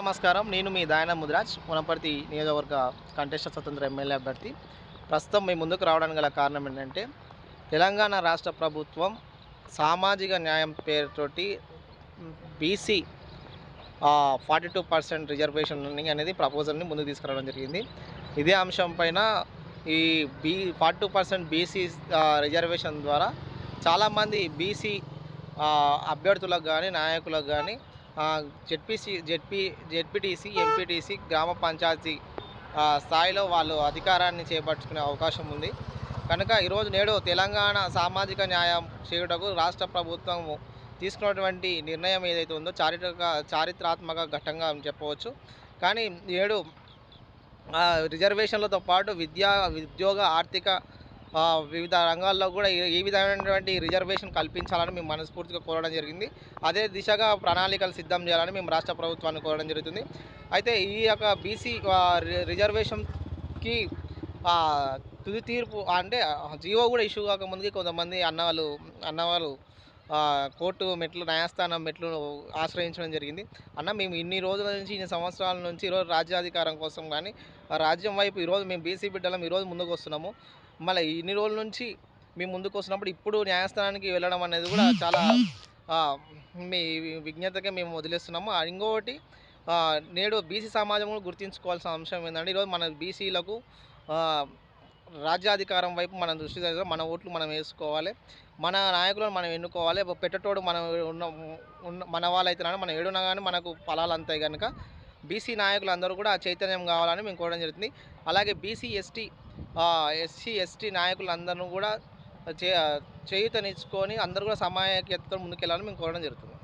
నమస్కారం. నేను మీ దాయన ముదిరాజ్ వనపర్తి నియోజకవర్గ కంటెస్ట్ స్వతంత్ర ఎమ్మెల్యే అభ్యర్థి. ప్రస్తుతం మీ ముందుకు రావడానికి గల కారణం ఏంటంటే తెలంగాణ రాష్ట్ర ప్రభుత్వం సామాజిక న్యాయం పేరుతోటి BC forty two percent reservation అనేది ప్రపోజల్ని ముందుకు తీసుకురావడం జరిగింది. ఇదే అంశం పైన ఈ B forty two percent BC reservation ద్వారా చాలామంది బీసీ అభ్యర్థులకు కానీ నాయకులకు కానీ జెడ్పీసీ జెడ్పీ జెడ్పీటీసీ ఎంపీటీసీ గ్రామ పంచాయతీ స్థాయిలో వాళ్ళు అధికారాన్ని చేపట్టుకునే అవకాశం ఉంది. కనుక ఈరోజు నేడు తెలంగాణ సామాజిక న్యాయం చేయుటకు రాష్ట్ర ప్రభుత్వము తీసుకున్నటువంటి నిర్ణయం ఏదైతే ఉందో చారిత్రక చారిత్రాత్మక ఘట్టంగా చెప్పవచ్చు. కానీ నేడు రిజర్వేషన్లతో పాటు విద్యా ఉద్యోగ ఆర్థిక వివిధ రంగాల్లో కూడా ఈ విధమైనటువంటి రిజర్వేషన్ కల్పించాలని మేము మనస్ఫూర్తిగా కోరడం జరిగింది. అదే దిశగా ప్రణాళికలు సిద్ధం చేయాలని మేము రాష్ట్ర ప్రభుత్వాన్ని కోరడం జరుగుతుంది. అయితే ఈ యొక్క బీసీ రిజర్వేషన్కి తుది తీర్పు అంటే జీవో కూడా ఇష్యూ కాకముందుకి కొంతమంది అన్నవాళ్ళు అన్నవాళ్ళు కోర్టు మెట్లు న్యాయస్థానం మెట్లు ఆశ్రయించడం జరిగింది. అన్న మేము ఇన్ని రోజుల నుంచి ఇన్ని సంవత్సరాల నుంచి ఈరోజు రాజ్యాధికారం కోసం కానీ ఆ రాజ్యం వైపు ఈరోజు మేము బీసీ బిడ్డలం ఈరోజు ముందుకు వస్తున్నాము. మళ్ళీ ఇన్ని రోజుల నుంచి మేము ముందుకు వస్తున్నప్పుడు ఇప్పుడు న్యాయస్థానానికి వెళ్ళడం అనేది కూడా చాలా మీ విజ్ఞతగా మేము వదిలేస్తున్నాము. ఇంకొకటి నేడు బీసీ సమాజం కూడా గుర్తించుకోవాల్సిన అంశం ఏంటంటే ఈరోజు మన బీసీలకు రాజ్యాధికారం వైపు మనం దృష్టి మన ఓట్లు మనం వేసుకోవాలి. మన నాయకులను మనం ఎన్నుకోవాలి. పెట్టేటోడు మనం ఉన్న ఉన్న మన వాళ్ళైతే మనం ఏడున్నా కానీ మనకు ఫలాలు అంతాయి కనుక బీసీ నాయకులు అందరూ కూడా చైతన్యం కావాలని మేము కోరడం జరుగుతుంది. అలాగే బీసీ ఎస్టీ ఎస్సీ ఎస్టీ నాయకులందరూ కూడా చే చేయూతనిచ్చుకొని అందరూ కూడా సమాయకతతో ముందుకెళ్ళాలని మేము కోరడం జరుగుతుంది.